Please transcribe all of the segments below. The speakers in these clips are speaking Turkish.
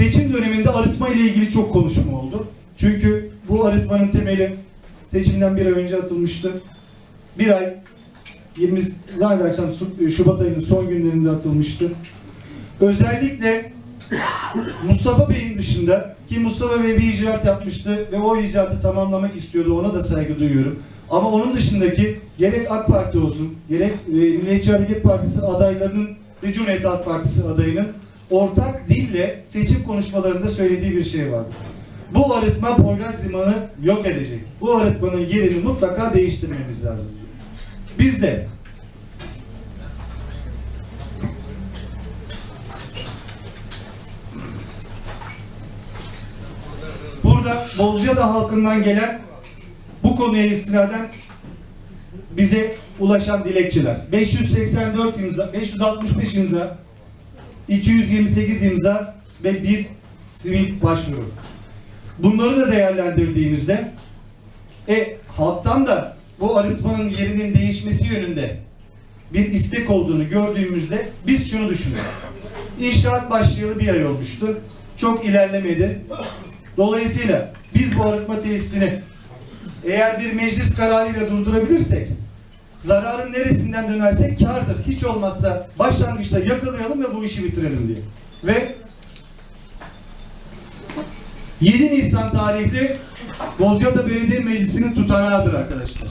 seçim döneminde arıtma ile ilgili çok konuşma oldu. Çünkü bu arıtmanın temeli seçimden bir ay önce atılmıştı. Bir ay 20 zannedersem Su- Şubat ayının son günlerinde atılmıştı. Özellikle Mustafa Bey'in dışında ki Mustafa Bey bir icraat yapmıştı ve o icraatı tamamlamak istiyordu. Ona da saygı duyuyorum. Ama onun dışındaki gerek AK Parti olsun, gerek e, Milliyetçi Hareket Partisi adaylarının ve Cumhuriyet Halk Partisi adayının ortak dille seçim konuşmalarında söylediği bir şey vardı. Bu arıtma Poyraz Limanı yok edecek. Bu arıtmanın yerini mutlaka değiştirmemiz lazım. Biz de burada Bozcaada halkından gelen bu konuya istinaden bize ulaşan dilekçeler. 584 imza, 565 imza, 228 imza ve bir sivil başvuru. Bunları da değerlendirdiğimizde e, halktan da bu arıtmanın yerinin değişmesi yönünde bir istek olduğunu gördüğümüzde biz şunu düşünüyoruz. İnşaat başlayalı bir ay olmuştu. Çok ilerlemedi. Dolayısıyla biz bu arıtma tesisini eğer bir meclis kararıyla durdurabilirsek zararın neresinden dönersek kardır. Hiç olmazsa başlangıçta yakalayalım ve bu işi bitirelim diye. Ve 7 Nisan tarihli Bozcaada Belediye Meclisi'nin tutanağıdır arkadaşlar.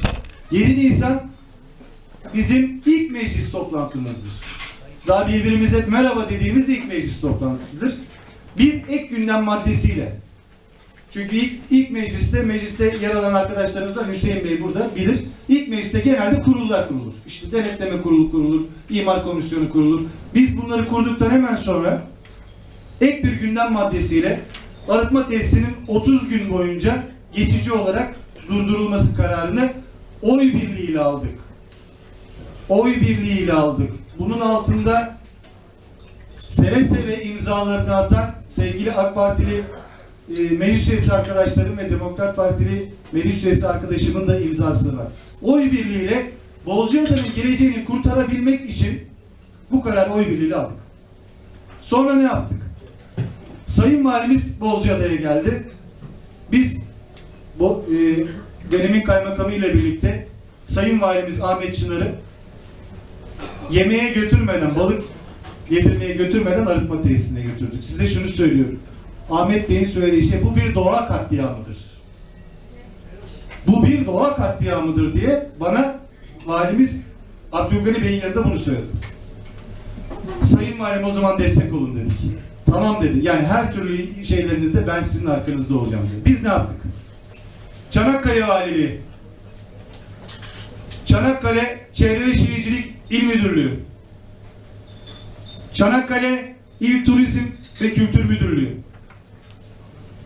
7 Nisan bizim ilk meclis toplantımızdır. Daha birbirimize merhaba dediğimiz ilk meclis toplantısıdır. Bir ek gündem maddesiyle. Çünkü ilk, ilk mecliste, mecliste yer alan arkadaşlarımız da Hüseyin Bey burada bilir. İlk mecliste genelde kurullar kurulur. İşte denetleme kurulu kurulur, imar komisyonu kurulur. Biz bunları kurduktan hemen sonra ek bir gündem maddesiyle arıtma tesisinin 30 gün boyunca geçici olarak durdurulması kararını oy birliğiyle aldık. Oy birliğiyle aldık. Bunun altında seve seve imzalarını atan sevgili AK Partili e, meclis üyesi arkadaşlarım ve Demokrat Partili meclis üyesi arkadaşımın da imzası var. Oy birliğiyle Bozcaada'nın geleceğini kurtarabilmek için bu kararı oy birliğiyle aldık. Sonra ne yaptık? Sayın Valimiz Bozcaada'ya geldi. Biz bu e, dönemin kaymakamı ile birlikte Sayın Valimiz Ahmet Çınar'ı yemeğe götürmeden, balık getirmeye götürmeden arıtma tesisine götürdük. Size şunu söylüyorum. Ahmet Bey'in söylediği şey bu bir doğa katliamıdır. Bu bir doğa katliamıdır diye bana valimiz Abdülgani Bey'in yanında bunu söyledi. Sayın Valim o zaman destek olun dedik. Tamam dedi. Yani her türlü şeylerinizde ben sizin arkanızda olacağım dedi. Biz ne yaptık? Çanakkale Valiliği, Çanakkale Çevre ve Şehircilik İl Müdürlüğü, Çanakkale İl Turizm ve Kültür Müdürlüğü,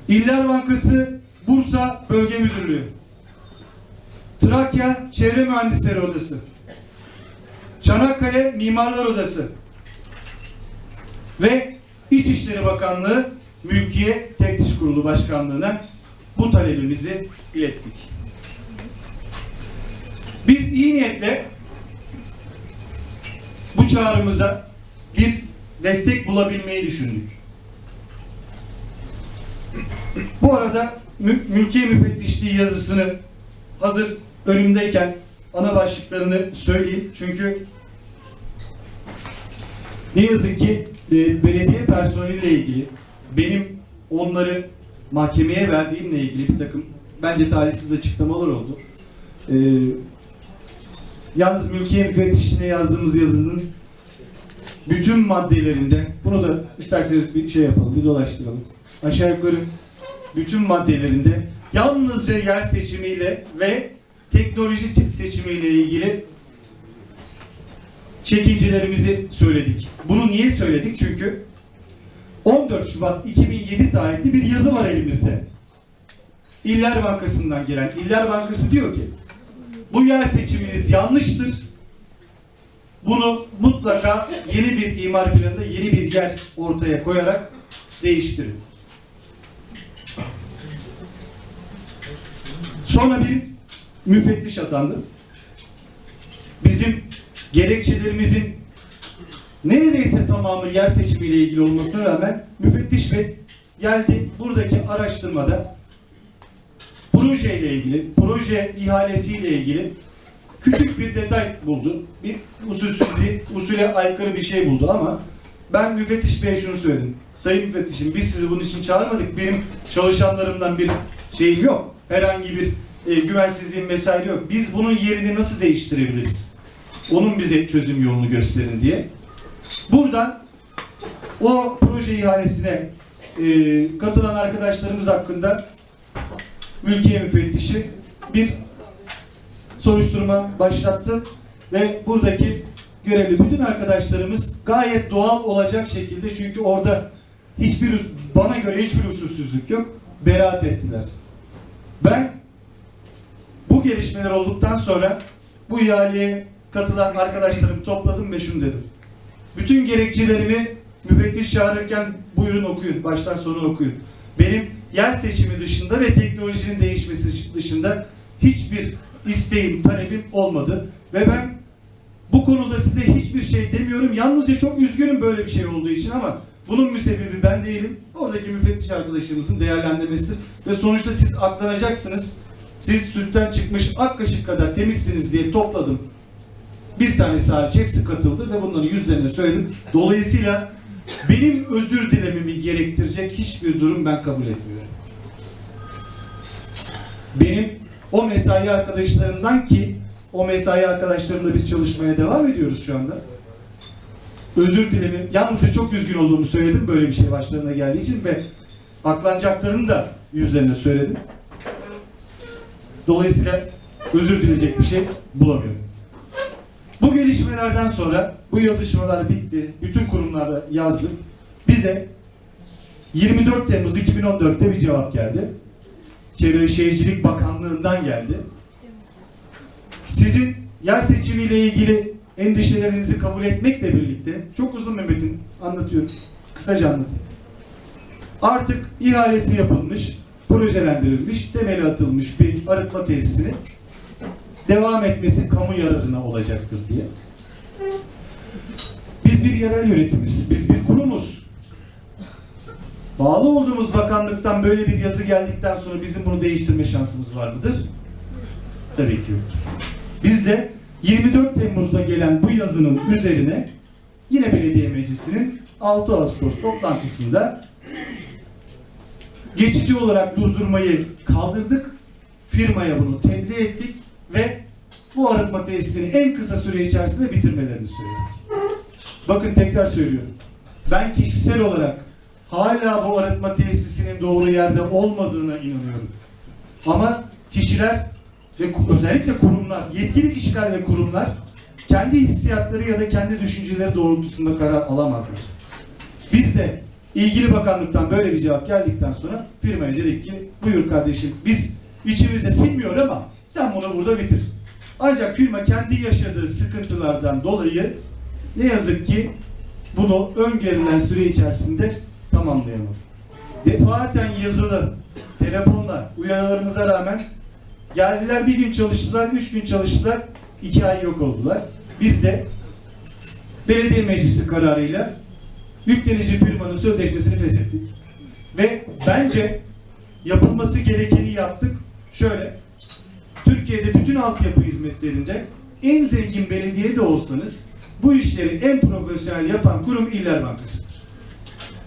İller Bankası Bursa Bölge Müdürlüğü, Trakya Çevre Mühendisleri Odası, Çanakkale Mimarlar Odası ve İçişleri Bakanlığı Mülkiye Teftiş Kurulu Başkanlığı'na bu talebimizi ilettik. Biz iyi niyetle bu çağrımıza bir destek bulabilmeyi düşündük. Bu arada mü mülkiye müfettişliği yazısını hazır önümdeyken ana başlıklarını söyleyeyim. Çünkü ne yazık ki e, belediye personeliyle ilgili benim onları mahkemeye verdiğimle ilgili bir takım bence talihsiz açıklamalar oldu. E, yalnız mülkiye müfettişliğine yazdığımız yazının bütün maddelerinde bunu da isterseniz bir şey yapalım, bir dolaştıralım. Aşağı yukarı bütün maddelerinde yalnızca yer seçimiyle ve teknoloji seçimiyle ilgili çekincelerimizi söyledik. Bunu niye söyledik? Çünkü 14 Şubat 2007 tarihli bir yazı var elimizde. İller Bankası'ndan gelen. İller Bankası diyor ki bu yer seçiminiz yanlıştır. Bunu mutlaka yeni bir imar planında yeni bir yer ortaya koyarak değiştirin. Sonra bir müfettiş atandı. Bizim gerekçelerimizin neredeyse tamamı yer seçimiyle ilgili olmasına rağmen müfettiş bey geldi buradaki araştırmada projeyle ilgili, proje ihalesiyle ilgili küçük bir detay buldu. Bir usulsüzlüğü, usule aykırı bir şey buldu ama ben müfettiş beye şunu söyledim. Sayın müfettişim biz sizi bunun için çağırmadık. Benim çalışanlarımdan bir şeyim yok. Herhangi bir e, güvensizliğim vesaire yok. Biz bunun yerini nasıl değiştirebiliriz? Onun bize çözüm yolunu gösterin diye. Buradan o proje ihalesine e, katılan arkadaşlarımız hakkında mülkiye müfettişi bir soruşturma başlattı ve buradaki görevli bütün arkadaşlarımız gayet doğal olacak şekilde çünkü orada hiçbir bana göre hiçbir usulsüzlük yok. Beraat ettiler. Ben bu gelişmeler olduktan sonra bu ihaleye katılan arkadaşlarımı topladım ve şunu dedim. Bütün gerekçelerimi müfettiş çağırırken buyurun okuyun. Baştan sona okuyun. Benim yer seçimi dışında ve teknolojinin değişmesi dışında hiçbir isteğim, talebim olmadı. Ve ben bu konuda size hiçbir şey demiyorum. Yalnızca çok üzgünüm böyle bir şey olduğu için ama bunun müsebbibi ben değilim. Oradaki müfettiş arkadaşımızın değerlendirmesidir. Ve sonuçta siz aklanacaksınız. Siz sütten çıkmış ak kaşık kadar temizsiniz diye topladım. Bir tanesi hariç hepsi katıldı ve bunların yüzlerini söyledim. Dolayısıyla benim özür dilememi gerektirecek hiçbir durum ben kabul etmiyorum. Benim o mesai arkadaşlarımdan ki o mesai arkadaşlarımla biz çalışmaya devam ediyoruz şu anda. Özür dilemem. Yalnızca çok üzgün olduğumu söyledim böyle bir şey başlarına geldiği için ve aklanacaklarını da yüzlerine söyledim. Dolayısıyla özür dileyecek bir şey bulamıyorum. Bu gelişmelerden sonra bu yazışmalar bitti. Bütün kurumlarda yazdık. Bize 24 Temmuz 2014'te bir cevap geldi. Çevre ve Şehircilik Bakanlığı'ndan geldi. Sizin yer seçimiyle ilgili endişelerinizi kabul etmekle birlikte çok uzun Mehmet'in anlatıyorum. Kısaca anlatayım. Artık ihalesi yapılmış, projelendirilmiş, temeli atılmış bir arıtma tesisinin devam etmesi kamu yararına olacaktır diye. Biz bir yerel yönetimiz, biz bir kurumuz. Bağlı olduğumuz bakanlıktan böyle bir yazı geldikten sonra bizim bunu değiştirme şansımız var mıdır? Tabii ki yoktur. Biz de 24 Temmuz'da gelen bu yazının üzerine yine belediye meclisinin 6 Ağustos toplantısında geçici olarak durdurmayı kaldırdık. Firmaya bunu tebliğ ettik ve bu arıtma tesisini en kısa süre içerisinde bitirmelerini söyledik. Bakın tekrar söylüyorum. Ben kişisel olarak hala bu arıtma tesisinin doğru yerde olmadığına inanıyorum. Ama kişiler ve özellikle kurumlar, yetkili kişiler ve kurumlar kendi hissiyatları ya da kendi düşünceleri doğrultusunda karar alamazlar. Biz de ilgili bakanlıktan böyle bir cevap geldikten sonra firmaya dedik ki buyur kardeşim biz içimize sinmiyor ama sen bunu burada bitir. Ancak firma kendi yaşadığı sıkıntılardan dolayı ne yazık ki bunu öngörülen süre içerisinde tamamlayamadı. Defaten yazılı, telefonla uyarılarımıza rağmen geldiler bir gün çalıştılar, üç gün çalıştılar, iki ay yok oldular. Biz de belediye meclisi kararıyla yüklenici firmanın sözleşmesini feshettik. Ve bence yapılması gerekeni yaptık. Şöyle, Türkiye'de bütün altyapı hizmetlerinde en zengin belediye de olsanız bu işleri en profesyonel yapan kurum İller Bankası'dır.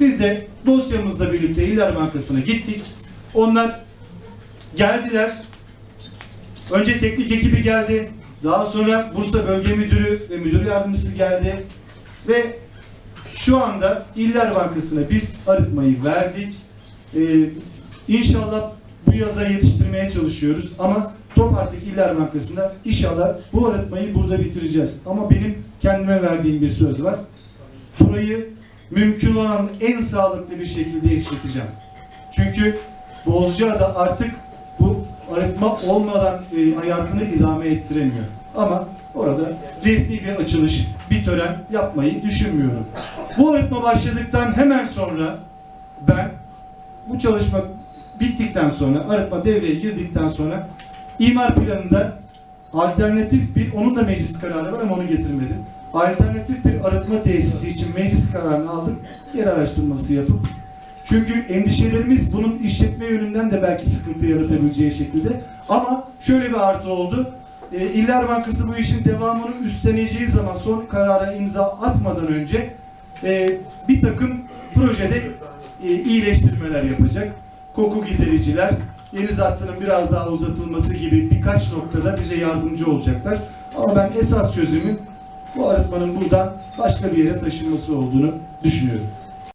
Biz de dosyamızla birlikte İller Bankası'na gittik. Onlar geldiler. Önce teknik ekibi geldi. Daha sonra Bursa Bölge Müdürü ve Müdür Yardımcısı geldi. Ve şu anda İller Bankası'na biz arıtmayı verdik. Ee, inşallah bu yaza yetiştirmeye çalışıyoruz ama top artık İller Bankası'nda inşallah bu arıtmayı burada bitireceğiz. Ama benim kendime verdiğim bir söz var. Burayı mümkün olan en sağlıklı bir şekilde işleteceğim. Çünkü Bozcaada artık arıtma olmadan e, hayatını idame ettiremiyor. Ama orada resmi bir açılış, bir tören yapmayı düşünmüyorum. Bu arıtma başladıktan hemen sonra ben bu çalışma bittikten sonra, arıtma devreye girdikten sonra imar planında alternatif bir, onun da meclis kararı var ama onu getirmedim. Alternatif bir arıtma tesisi için meclis kararını aldık. Yer araştırması yapıp Çünkü endişelerimiz bunun işletme yönünden de belki sıkıntı yaratabileceği şekilde. Ama şöyle bir artı oldu. E, İller Bankası bu işin devamını üstleneceği zaman son karara imza atmadan önce e, bir takım projede e, iyileştirmeler yapacak. Koku gidericiler, deniz hattının biraz daha uzatılması gibi birkaç noktada bize yardımcı olacaklar. Ama ben esas çözümün bu arıtmanın buradan başka bir yere taşınması olduğunu düşünüyorum.